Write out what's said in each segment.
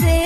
See.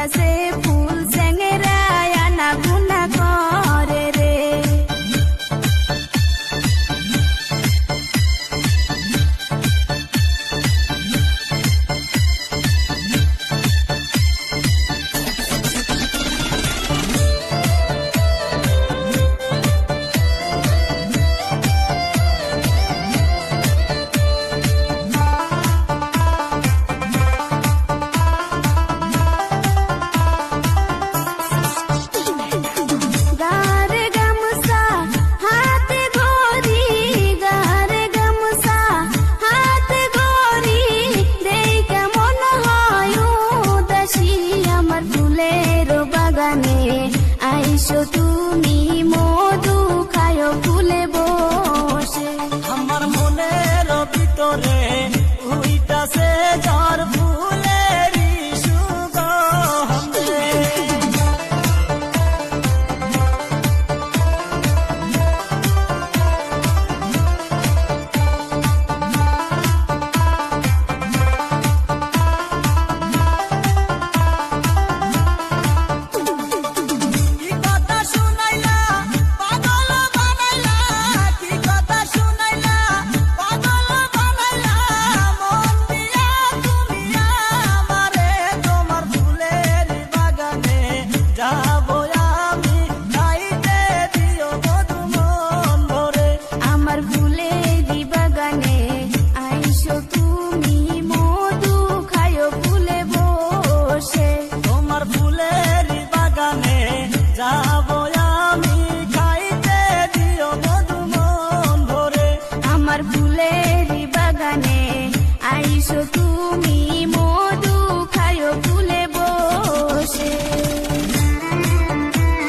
कैसे Ay, yo tú mismo. ফুলের বাগানে আইসো তুমি মো